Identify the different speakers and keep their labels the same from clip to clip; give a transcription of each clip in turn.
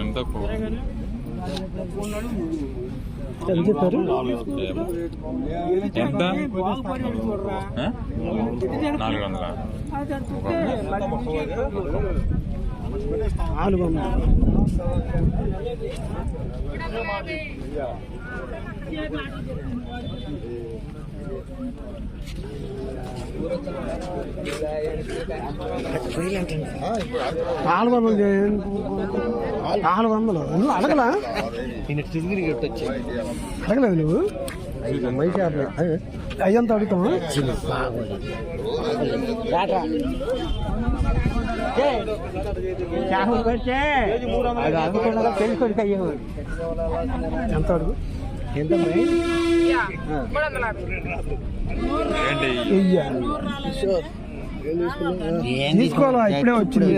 Speaker 1: ఎంత కూ-
Speaker 2: ఎంత చెప్పారు
Speaker 1: ఏమో. ఎంత ఆ? నాలుగు వందల
Speaker 2: నాలుగు వందలు నాలుగు వందలు చేయండి. నాలుగు వందలు. నువ్వు అడగలా? అడగలేదు నువ్వు? అయ్యంత అడుగుతావా? ఎంత అడుగు? ఎంత. తీసుకోవాలా? ఇప్పుడే వచ్చింది.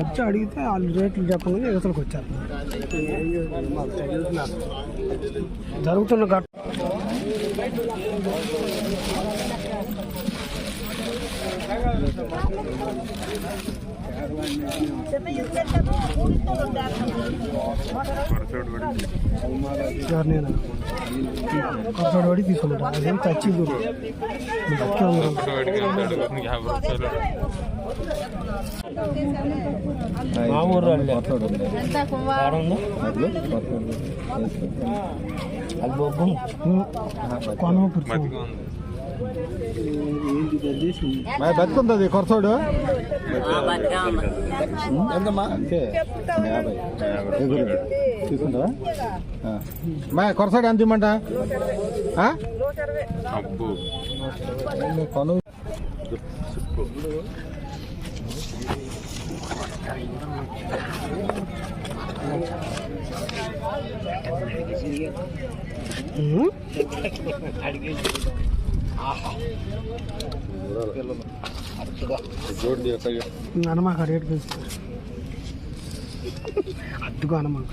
Speaker 2: వచ్చి అడిగితే వాళ్ళు రేట్లు చెప్పగానే యువతలకు వచ్చారు. జరుగుతున్న
Speaker 1: ఖర్చు
Speaker 2: కొత్తడు పడి తీసుకుంటా అదేం చచ్చి మా ఊరు అది బొగ్గు
Speaker 1: ఉంది
Speaker 2: బతుకుంటుంది కొరసోడు
Speaker 3: ఎంతమ్మా?
Speaker 1: యాభై. రూపాయలు
Speaker 3: తీసుకుంటావా? మా కొరసాడు ఎంత ఇమ్మంట?
Speaker 1: అబ్బు.
Speaker 3: కొను
Speaker 2: అనమాక రేటు పెంచుతారు అద్దుకో అనమాక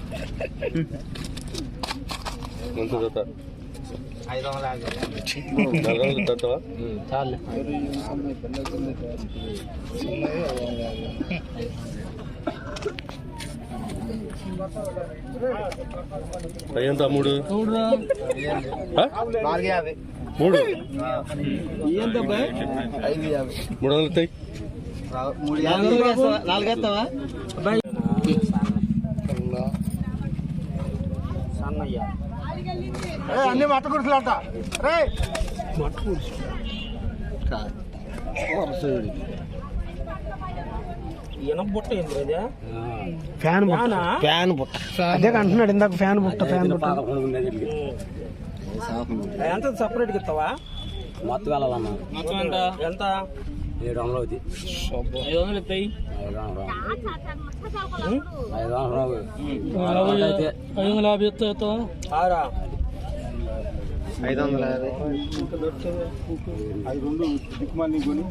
Speaker 3: ఎంత మూడు. ఆ? మూడు. మూడు వందలు ఇస్తాయి.
Speaker 2: అన్ని మట్ట గుడిసెలు అంట రే మట్ట గుడిసె ఫ్యాన్ ఫ్యాన్ బుట్ట. అదే అంటున్నాడు ఇందాక ఫ్యాన్ బుట్ట ఫ్యాన్ బుట్ట.
Speaker 4: ఎంత సపరేట్ ఇస్తావా?
Speaker 3: మొత్తం వెళ్ళాలన్నా.
Speaker 4: మొత్తం ఎంత? ఎంత?
Speaker 3: ఏడు వందలు అవుతుంది
Speaker 4: ఐదు వందలు ఇస్తాయి
Speaker 3: ఐదు వందలు.
Speaker 4: ఐదు వందల యాభై ఇస్తా ఆరా?
Speaker 3: ఐదు వందల యాభై.
Speaker 2: ఐదు రెండు దిక్కుమాలి కొని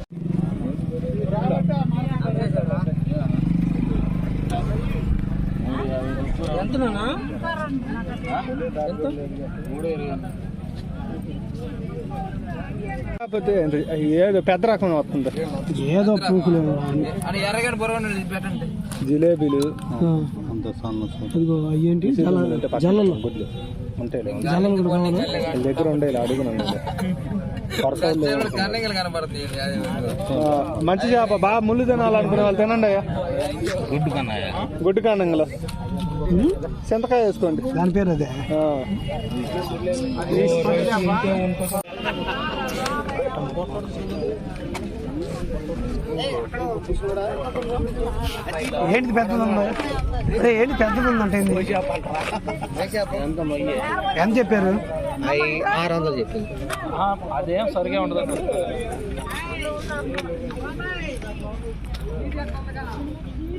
Speaker 4: ఎంత
Speaker 2: కాకపోతే ఏదో పెద్ద రకం వస్తుంది. ఏదో పూకులు జిలేబీలు. జల్లలు
Speaker 3: వాళ్ళ దగ్గర ఉండే అడుగునండి
Speaker 2: మంచి చేప బాగా ముళ్ళు తినాలనుకునే వాళ్ళు తినండి అయ్యా.
Speaker 1: గుడ్డు
Speaker 3: కాండంగల చింతకాయ వేసుకోండి.
Speaker 2: దాని పేరు అదే.
Speaker 3: ఆ.
Speaker 2: ఏంటి పెద్దది ఉంది? అరే ఏంటి పెద్దది ఉందంటే ఏంది? ఎంత చెప్పారు?
Speaker 3: ఆరు వందలు చెప్పింది
Speaker 4: అదేం సరిగా ఉండదు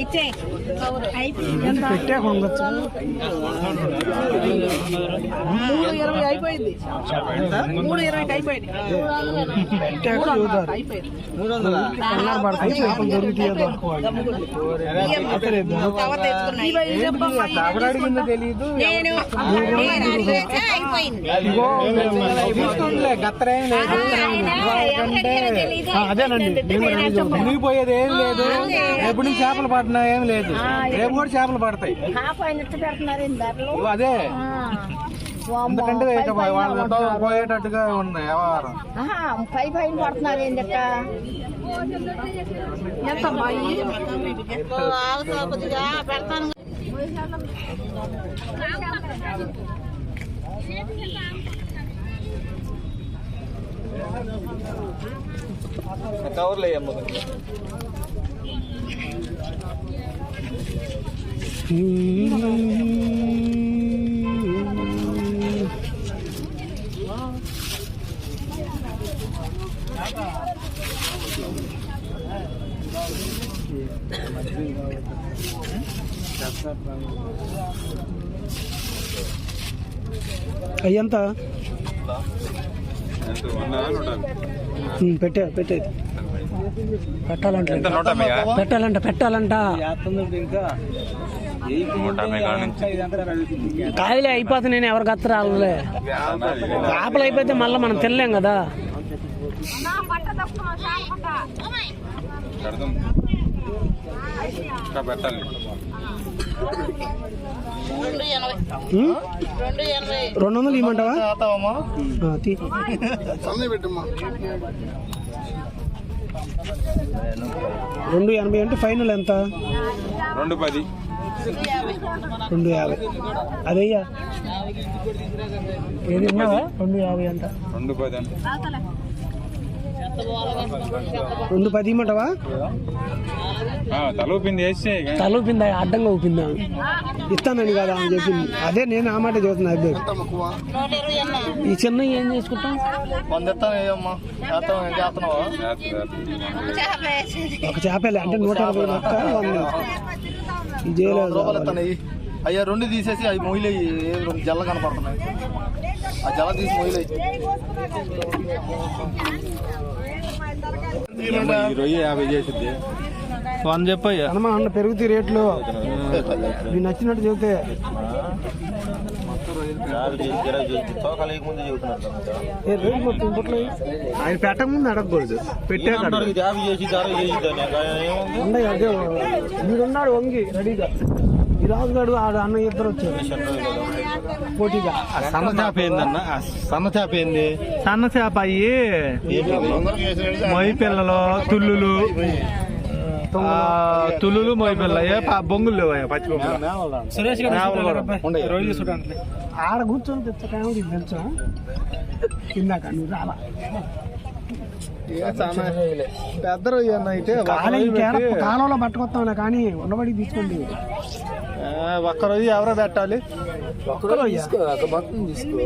Speaker 5: ఇచ్చే
Speaker 2: ఎంత పెట్టాక ఉండొచ్చు
Speaker 4: మూడు ఇరవై అయిపోయింది మూడు ఇరవైకి అయిపోయింది
Speaker 2: పెట్టాక చూద్దారు పడతాయి గత్తరేం లేదు అదేనండి. మునిగిపోయేది ఏం లేదు ఎప్పుడు నుంచి చేపలు పడినా ఏం లేదు. రేపు కూడా చేపలు పడతాయి. అదే. ఎందుకంటే
Speaker 5: పడుతున్నారు.
Speaker 2: పోయేటట్టుగా ఉంది వ్యవహారం.
Speaker 5: పై పైన పడుతున్నారు ఏంటక్క
Speaker 4: ఈ?
Speaker 1: కవర్లు వేయమ్మ
Speaker 2: అయ్యంత? పెట్టే పెట్టే. పెట్టాలంట? పెట్టాలంట పెట్టాలంట. కాయలే అయిపోతే నేను ఎవరు గత్త రాలే చేపలు అయిపోతే మళ్ళీ మనం తినలేం కదా. రెండు వందలు ఇవ్వమంటావా. రెండు ఎనభై. అంటే ఫైనల్ ఎంత?
Speaker 1: రెండు పది.
Speaker 2: రెండు యాభై. అదయ్యా. ఏది ఉన్నావా? రెండు యాభై అంట.
Speaker 1: రెండు పది అంటే.
Speaker 2: రెండు పది ఇమ్మంటావా?
Speaker 1: తల ఊపింది
Speaker 2: అడ్డంగా ఊపిందా? ఇస్తానని కదా అని చెప్పింది అదే నేను ఆ మాట చెబుతున్నా అదే. ఈ చిన్న ఏం చేసుకుంటాం. ఒక చేపలే అంటే నూట ఇరవై లెక్క వంద
Speaker 3: అయ్యా రెండు తీసేసి అవి మొయిలే రెండు జల్ల కనపడుతున్నాయి. ఆ జల్ల తీసి మొయిలే
Speaker 1: రొయ్య యాభై చేసిద్ది.
Speaker 2: వంద చెప్పయ్యా అనమా అన్న పెరుగుతాయి రేట్లు. మీకు నచ్చినట్టు చెబితే. ఏ రేట్లు మొత్తం ఆయన పెట్టక ముందు అడగకూడదు. పెట్టాక ఉన్నాయి అదే. వీడున్నాడు వంగి రెడీగా. ఈ రాజుగాడు ఆడ అన్న ఇద్దరు వచ్చారు. పోటీగా.
Speaker 3: సన్న చేప ఏందన్న? సన్న చేప ఏంది?
Speaker 2: సన్న చేప అయ్యి మొయ్యి పిల్లలు తుల్లులు. తుల్లులు మొయ్యి పిల్ల బొంగులు లేవయ్యా పచ్చి సురేష్ ఆడ కూర్చొని తెచ్చకాయ తెలుసా? ఇందాక నువ్వు రాలా
Speaker 3: పెద్ద రొయ్య అయితే
Speaker 2: కాలంలో పట్టుకొస్తాం కానీ ఉండబడి తీసుకోండి.
Speaker 3: ఒక్క రొయ్య ఎవరో పెట్టాలి.
Speaker 2: ఒక్కరో
Speaker 4: తీసుకో ఒక మొత్తం తీసుకో.